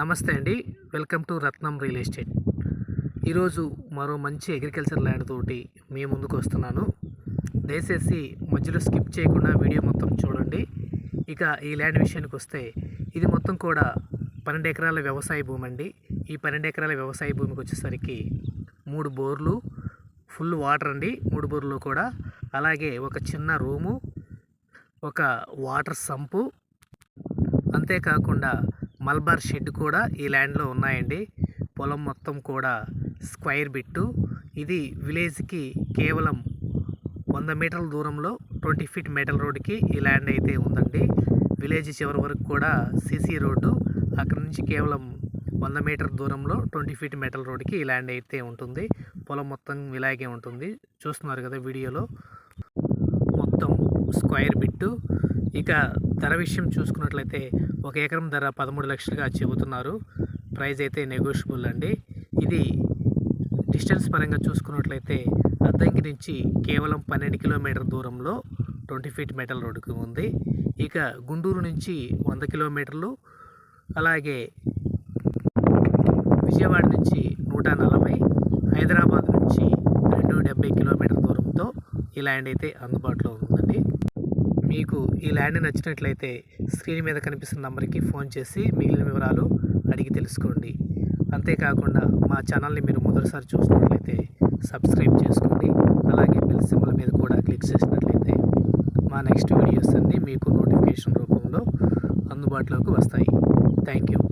నమస్తే అండి. Welcome to Ratnam real estate. ఈరోజు మరో మంచి అగ్రికల్చర్ ల్యాండ్ తోటి మీ ముందుకు వస్తున్నాను. దయచేసి మధ్యలో స్కిప్ చేయకుండా వీడియో మొత్తం చూడండి. ఇక ఈ ల్యాండ్ విషయానికి వస్తే ఇది మొత్తం కూడా పన్నెండు ఎకరాల వ్యవసాయ భూమి అండి. ఈ పన్నెండు ఎకరాల వ్యవసాయ భూమికి వచ్చేసరికి మూడు బోర్లు ఫుల్ వాటర్ అండి. మూడు బోర్లు కూడా. అలాగే ఒక చిన్న రూము ఒక వాటర్ సంపు. అంతేకాకుండా మల్బార్ షెడ్ కూడా ఈ ల్యాండ్లో ఉన్నాయండి. పొలం మొత్తం కూడా స్క్వైర్ బిట్టు. ఇది విలేజ్కి కేవలం వంద మీటర్ల దూరంలో ట్వంటీ ఫీట్ మెటల్ రోడ్డుకి ఈ ల్యాండ్ అయితే ఉందండి. విలేజ్ చివరి వరకు కూడా సీసీ రోడ్డు. అక్కడ నుంచి కేవలం వంద మీటర్ దూరంలో ట్వంటీ ఫీట్ మెటల్ రోడ్డుకి ఈ ల్యాండ్ అయితే ఉంటుంది. పొలం మొత్తం ఇలాగే ఉంటుంది. చూస్తున్నారు కదా వీడియోలో. మొత్తం స్క్వైర్ బిట్టు. ఇక ధర విషయం చూసుకున్నట్లయితే ఒక ఎకరం ధర పదమూడు లక్షలుగా చెబుతున్నారు. ప్రైస్ అయితే నెగోషియబుల్ అండి. ఇది డిస్టెన్స్ పరంగా చూసుకున్నట్లయితే అద్దంకి నుంచి కేవలం పన్నెండు కిలోమీటర్ దూరంలో ట్వంటీ ఫీట్ మెటల్ రోడ్డుకు ఉంది. ఇక గుంటూరు నుంచి వంద కిలోమీటర్లు అలాగే విజయవాడ నుంచి నూట నలభై హైదరాబాద్ నుంచి రెండు డెబ్బై కిలోమీటర్లు ఈ ల్యాండ్ అయితే అందుబాటులో ఉందండి. మీకు ఈ ల్యాండ్ నచ్చినట్లయితే స్క్రీన్ మీద కనిపిస్తున్న నంబర్కి ఫోన్ చేసి మిగిలిన వివరాలు అడిగి తెలుసుకోండి. అంతేకాకుండా మా ఛానల్ని మీరు మొదటిసారి చూసినట్లయితే సబ్స్క్రైబ్ చేసుకోండి. అలాగే బెల్ సింబల్ మీద కూడా క్లిక్ చేసినట్లయితే మా నెక్స్ట్ వీడియోస్ అన్నీ మీకు నోటిఫికేషన్ రూపంలో అందుబాటులోకి వస్తాయి. Thank you